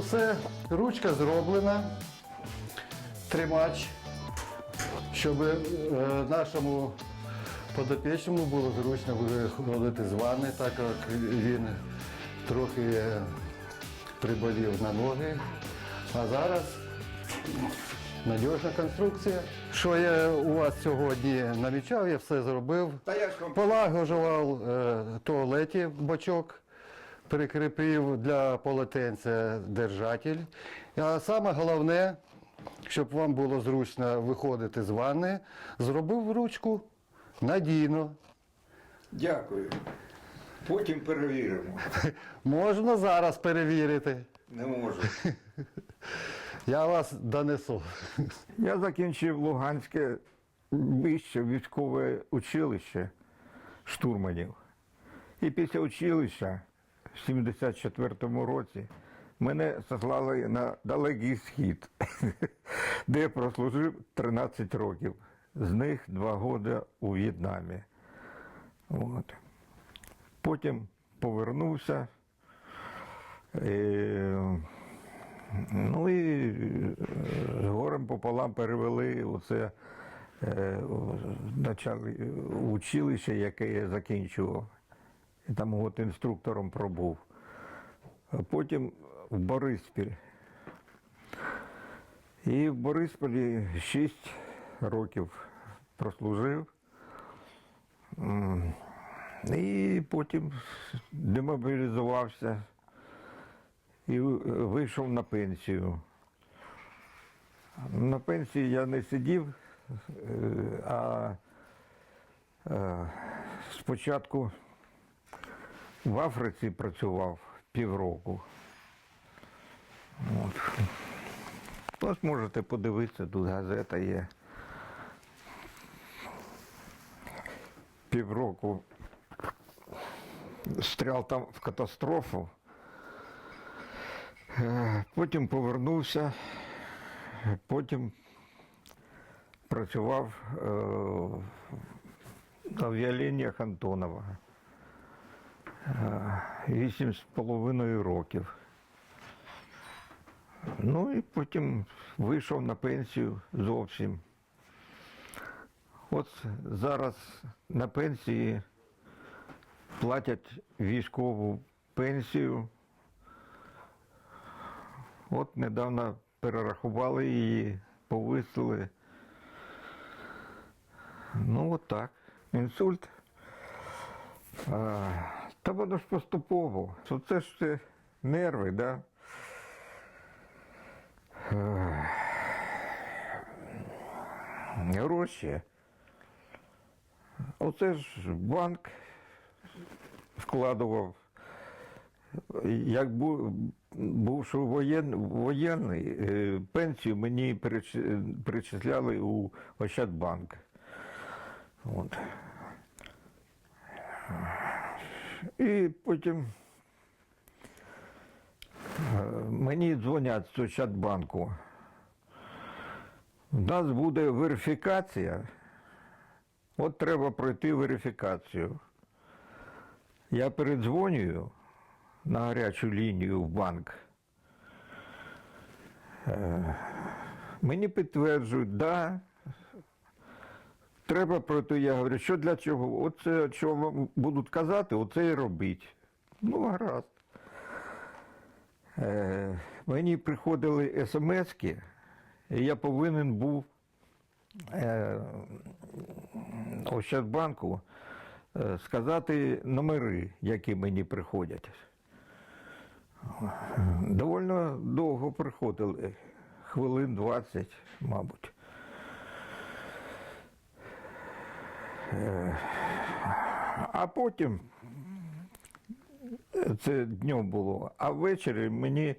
Усе, ручка зроблена, тримач, щоб е, нашому подопічному було зручно виходити з ванни, так як він трохи е, приболів на ноги. А зараз надіжна конструкція. Що я у вас сьогодні намічав, я все зробив. Полагоджував е, туалеті бочок, прикріпив для полотенця держатель. А саме головне, щоб вам було зручно виходити з ванни, зробив ручку надійно. дякую. Потім перевіримо. Можна зараз перевірити. Не можу. Я вас донесу. Я закінчив Луганське вище військове училище штурманів. І після училища в 74-му році мене заслали на далекий схід, де я прослужив 13 років. З них два роки у В'єтнамі. От. Потім повернувся. Е, Ну і е, з горем пополам перевели оце е, начали училище, яке я закінчував. Там от інструктором пробув. Потім в Бориспіль. І в Борисполі 6 років прослужив. І потім демобілізувався і вийшов на пенсію. На пенсії я не сидів, е, а е, спочатку в Африці працював півроку. От. Ось можете подивитися, тут газета є. Півроку стріляв там в катастрофу. Е, Потім повернувся, потім працював е, на авіалініях Антонова. Е, Вісім з половиною років. Ну і потім вийшов на пенсію зовсім. От зараз на пенсії платять військову пенсію. От недавно перерахували її, повисили. Ну, от так. Інсульт. А, та воно ж поступово. То Це ж це нерви, да? Е, Гроші. Оце ж банк вкладував. Як був, бувши воєн, воєнний, е, пенсію мені переч- перечисляли у Ощадбанк. От. І потім е, мені дзвонять з Ощадбанку. У нас буде верифікація. От треба пройти верифікацію. Я передзвонюю на гарячу лінію в банк. Е, Мені підтверджують, да, треба пройти. Я говорю, що для чого? Оце, що вам будуть казати, оце і робіть. Ну, гаразд. Е, мені приходили смски, і я повинен був е, Ощадбанку е, сказати номери, які мені приходять. Довольно довго приходили, хвилин 20, мабуть. А потім, е, це днем було, а ввечері мені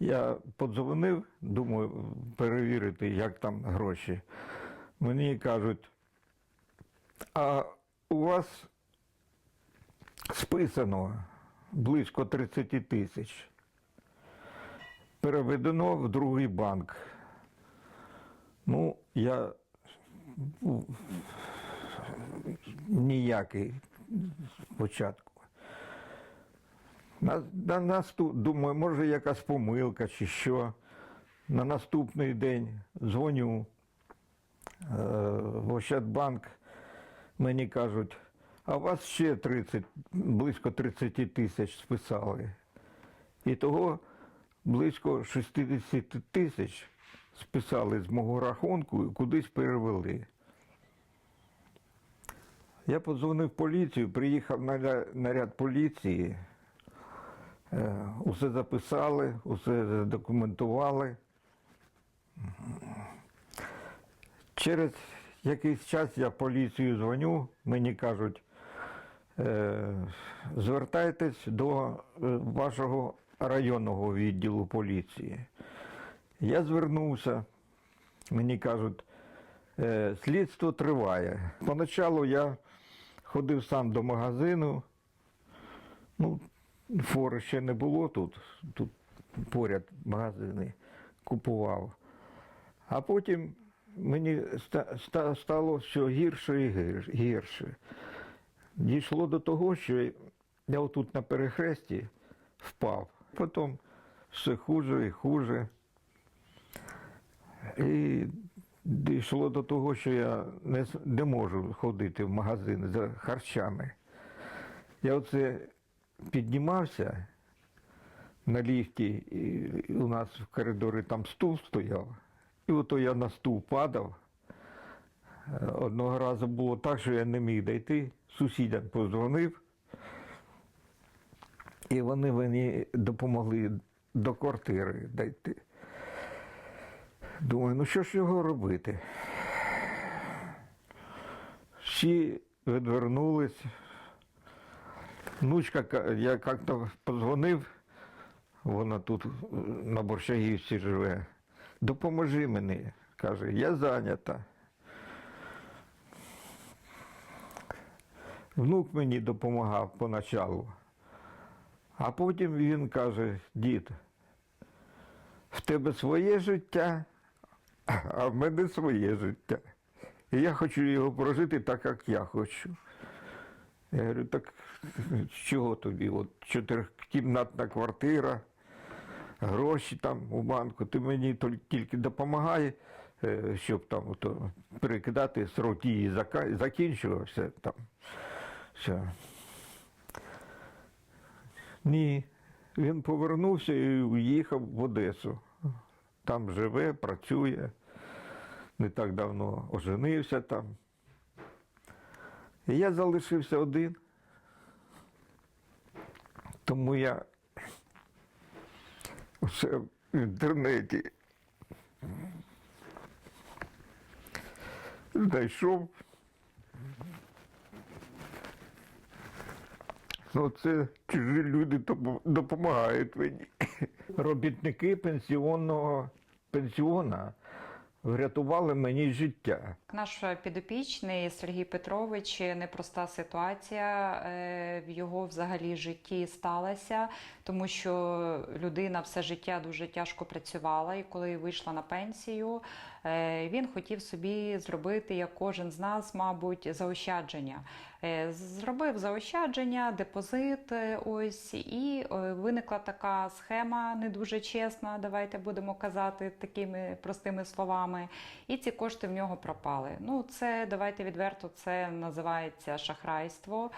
я подзвонив, думаю, перевірити, як там гроші. Мені кажуть, а у вас списано близько 30 тисяч. Переведено в другий банк. Ну, я ніякий спочатку. На, на наступ, думаю, може якась помилка чи що. На наступний день дзвоню е, в Ощадбанк, мені кажуть, а вас ще 30, близько 30 тисяч списали. І того близько 60 тисяч списали з мого рахунку і кудись перевели. Я подзвонив поліцію, приїхав наряд, поліції, е, усе записали, усе задокументували. Через якийсь час я поліцію дзвоню, мені кажуть, е, звертайтесь до е, вашого районного відділу поліції. Я звернувся, мені кажуть, слідство триває. Поначалу я ходив сам до магазину. Ну, фори ще не було тут, тут поряд магазини купував. А потім мені ста- ста- стало все гірше і гірше. Дійшло до того, що я отут на перехресті впав. Потім все хуже і хуже. І дійшло до того, що я не, не можу ходити в магазин за харчами. Я оце піднімався на ліфті, і у нас в коридорі там стул стояв. І ото я на стул падав. Одного разу було так, що я не міг дійти. Сусідям позвонив. І вони мені допомогли до квартири дійти. Думаю, ну що ж його робити? Всі відвернулись. Внучка, ка- я як-то подзвонив, вона тут е, на Борщагівці живе. Допоможи мені. Каже, я зайнята. Внук мені допомагав поначалу. А потім він каже, дід, в тебе своє життя, а в мене своє життя. І я хочу його прожити так, як я хочу. Я говорю, так чого тобі? От чотирикімнатна квартира, гроші там у банку, ти мені тільки допомагай, е, щоб там ото перекидати срок дії закінчувався там. Все. Ні. Він повернувся і уїхав в Одесу. Там живе, працює. Не так давно оженився там. І я залишився один. Тому я все в інтернеті знайшов. Ну, це чужі люди допомагають мені. Робітники пенсіонного пенсіона врятували мені життя. Наш підопічний Сергій Петрович непроста ситуація е, в його взагалі житті сталася, тому що людина все життя дуже тяжко працювала, і коли вийшла на пенсію, він хотів собі зробити, як кожен з нас, мабуть, заощадження. Е, Зробив заощадження, депозит, е, ось і е, виникла така схема не дуже чесна. Давайте будемо казати такими простими словами. І ці кошти в нього пропали. Ну, це давайте відверто, це називається шахрайство.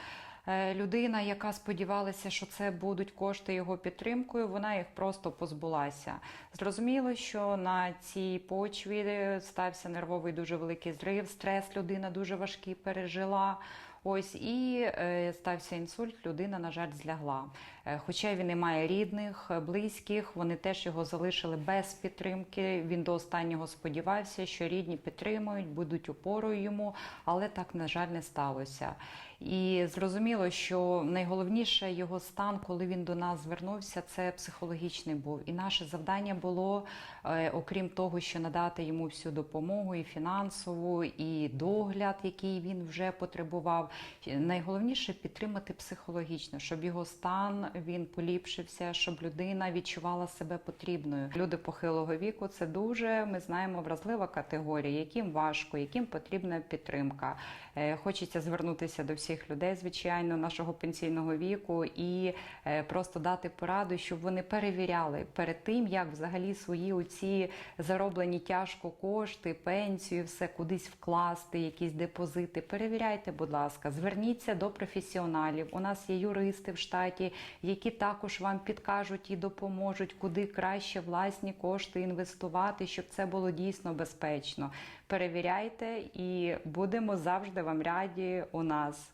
Е, Людина, яка сподівалася, що це будуть кошти його підтримкою, вона їх просто позбулася. Зрозуміло, що на цій почві стався нервовий дуже великий зрив, стрес людина дуже важкий пережила. Ось і е, стався інсульт, людина, на жаль, злягла. Е, хоча він і має рідних, е, близьких, вони теж його залишили без підтримки. Він до останнього сподівався, що рідні підтримують, будуть опорою йому, але так, на жаль, не сталося. І зрозуміло, що найголовніше його стан, коли він до нас звернувся, це психологічний був. І наше завдання було, е, окрім того, що надати йому всю допомогу, і фінансову, і догляд, який він вже потребував. Найголовніше підтримати психологічно, щоб його стан він поліпшився, щоб людина відчувала себе потрібною. Люди похилого віку це дуже ми знаємо вразлива категорія, яким важко, яким потрібна підтримка. Е, Хочеться звернутися до всіх всіх людей, звичайно, нашого пенсійного віку, і е, просто дати пораду, щоб вони перевіряли перед тим, як взагалі свої оці зароблені тяжко кошти, пенсію, все кудись вкласти, якісь депозити. Перевіряйте, будь ласка, зверніться до професіоналів. У нас є юристи в штаті, які також вам підкажуть і допоможуть, куди краще власні кошти інвестувати, щоб це було дійсно безпечно. Перевіряйте і будемо завжди вам раді у нас.